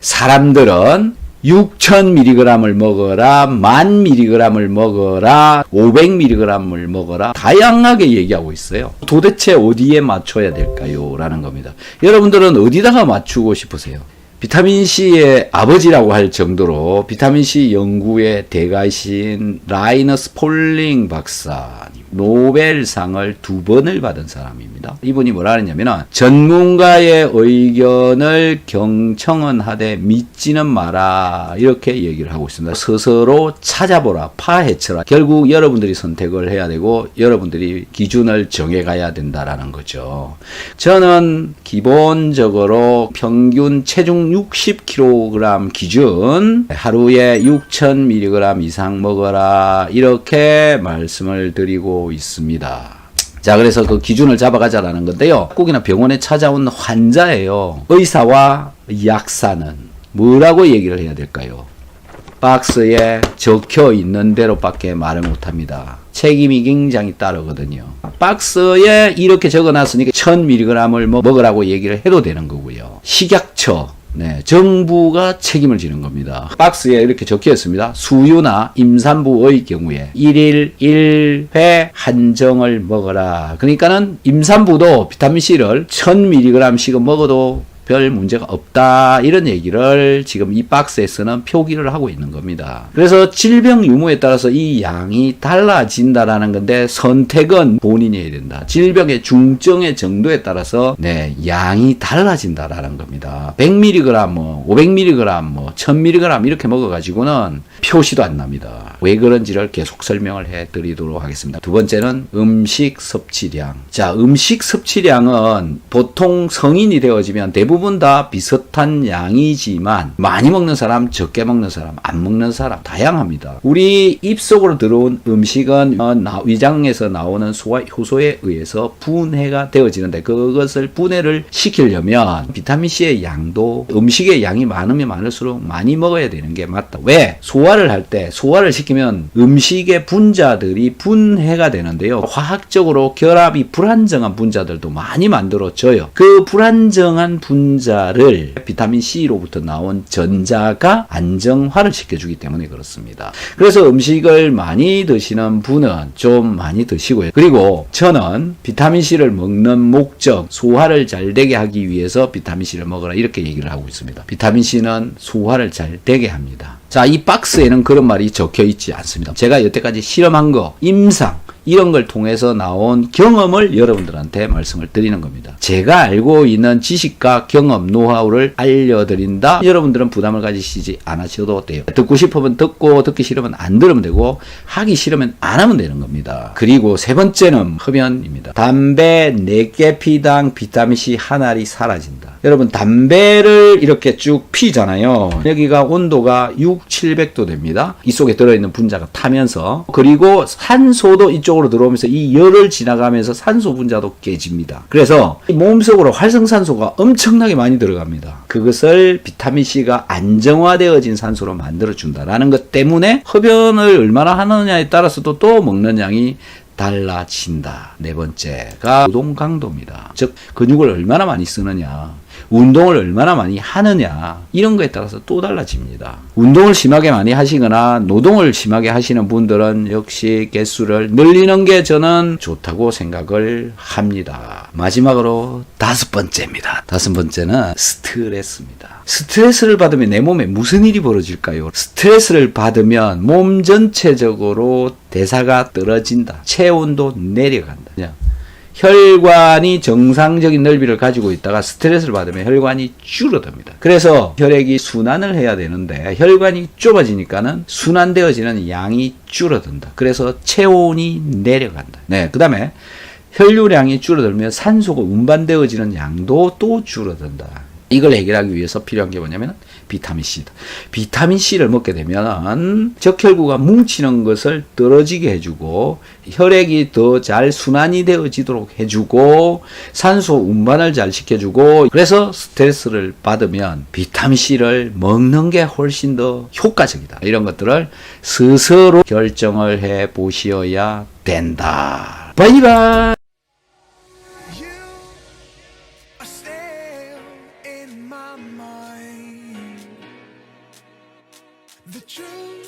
사람들은 6,000mg을 먹어라, 10,000mg을 먹어라, 500mg을 먹어라, 다양하게 얘기하고 있어요. 도대체 어디에 맞춰야 될까요? 라는 겁니다. 여러분들은 어디다가 맞추고 싶으세요? 비타민C의 아버지라고 할 정도로 비타민C 연구의 대가이신 라이너스 폴링 박사님. 노벨상을 두 번을 받은 사람입니다. 이분이 뭐라 하느냐면은 전문가의 의견을 경청은 하되 믿지는 마라 이렇게 얘기를 하고 있습니다. 스스로 찾아보라 파헤쳐라 결국 여러분들이 선택을 해야 되고 여러분들이 기준을 정해가야 된다라는 거죠. 저는 기본적으로 평균 체중 60kg 기준 하루에 6,000mg 이상 먹어라 이렇게 말씀을 드리고 있습니다. 자, 그래서 그 기준을 잡아가자라는 건데요. 꼭이나 병원에 찾아온 환자예요. 의사와 약사는 뭐라고 얘기를 해야 될까요? 박스에 적혀 있는 대로밖에 말을 못합니다. 책임이 굉장히 따르거든요. 박스에 이렇게 적어놨으니까 1000mg을 먹으라고 얘기를 해도 되는 거고요. 식약처 네, 정부가 책임을 지는 겁니다. 박스에 이렇게 적혀 있습니다. 수유나 임산부의 경우에 1일 1회 한정을 먹어라. 그러니까는 임산부도 비타민C를 1000mg씩은 먹어도 별 문제가 없다 이런 얘기를 지금 이 박스에서는 표기를 하고 있는 겁니다. 그래서 질병 유무에 따라서 이 양이 달라진다라는 건데 선택은 본인이 해야 된다. 질병의 중증의 정도에 따라서 네 양이 달라진다라는 겁니다. 100mg, 뭐 500mg, 뭐 1000mg 이렇게 먹어가지고는 표시도 안 납니다. 왜 그런지를 계속 설명을 해 드리도록 하겠습니다. 두 번째는 음식 섭취량. 자, 음식 섭취량은 보통 성인이 되어지면 대부분 다 비슷한 양이지만 많이 먹는 사람, 적게 먹는 사람, 안 먹는 사람 다양합니다. 우리 입속으로 들어온 음식은 어, 나- 위장에서 나오는 소화 효소에 의해서 분해가 되어지는데 그것을 분해를 시키려면 비타민 C의 양도 음식의 양이 많으면 많을수록 많이 먹어야 되는 게 맞다. 왜? 소화를 할 때 소화를 시키면 음식의 분자들이 분해가 되는데요. 화학적으로 결합이 불안정한 분자들도 많이 만들어져요. 그 불안정한 분자를 비타민 C로부터 나온 전자가 안정화를 시켜주기 때문에 그렇습니다. 그래서 음식을 많이 드시는 분은 좀 많이 드시고요. 그리고 저는 비타민 C를 먹는 목적, 소화를 잘 되게 하기 위해서 비타민 C를 먹어라 이렇게 얘기를 하고 있습니다. 비타민 C는 소화를 잘 되게 합니다. 자, 이 박스에는 그런 말이 적혀 있지 않습니다. 제가 여태까지 실험한 거, 임상, 이런 걸 통해서 나온 경험을 여러분들한테 말씀을 드리는 겁니다. 제가 알고 있는 지식과 경험, 노하우를 알려드린다. 여러분들은 부담을 가지시지 않으셔도 돼요. 듣고 싶으면 듣고, 듣기 싫으면 안 들으면 되고, 하기 싫으면 안 하면 되는 겁니다. 그리고 세 번째는 흡연입니다. 담배 4개 피당 비타민C 한 알이 사라진다. 여러분, 담배를 이렇게 쭉 피잖아요. 여기가 온도가 6, 700도 됩니다. 이 속에 들어있는 분자가 타면서. 그리고 산소도 이쪽으로 들어오면서 이 열을 지나가면서 산소 분자도 깨집니다. 그래서 이 몸속으로 활성산소가 엄청나게 많이 들어갑니다. 그것을 비타민C가 안정화되어진 산소로 만들어 준다라는 것 때문에 흡연을 얼마나 하느냐에 따라서도 또 먹는 양이 달라진다. 네 번째가 노동 강도입니다. 즉 근육을 얼마나 많이 쓰느냐. 운동을 얼마나 많이 하느냐 이런 거에 따라서 또 달라집니다. 운동을 심하게 많이 하시거나 노동을 심하게 하시는 분들은 역시 개수를 늘리는 게 저는 좋다고 생각을 합니다. 마지막으로 다섯 번째입니다. 다섯 번째는 스트레스입니다. 스트레스를 받으면 내 몸에 무슨 일이 벌어질까요? 스트레스를 받으면 몸 전체적으로 대사가 떨어진다. 체온도 내려간다. 그냥 혈관이 정상적인 넓이를 가지고 있다가 스트레스를 받으면 혈관이 줄어듭니다. 그래서 혈액이 순환을 해야 되는데 혈관이 좁아지니까는 순환되어지는 양이 줄어든다. 그래서 체온이 내려간다. 네, 그 다음에 혈류량이 줄어들면 산소가 운반되어지는 양도 또 줄어든다. 이걸 해결하기 위해서 필요한 게 뭐냐면 비타민 C다. 비타민 C를 먹게 되면 적혈구가 뭉치는 것을 떨어지게 해주고 혈액이 더 잘 순환이 되어지도록 해주고 산소 운반을 잘 시켜주고 그래서 스트레스를 받으면 비타민 C를 먹는 게 훨씬 더 효과적이다. 이런 것들을 스스로 결정을 해 보시어야 된다. 바이바이. true.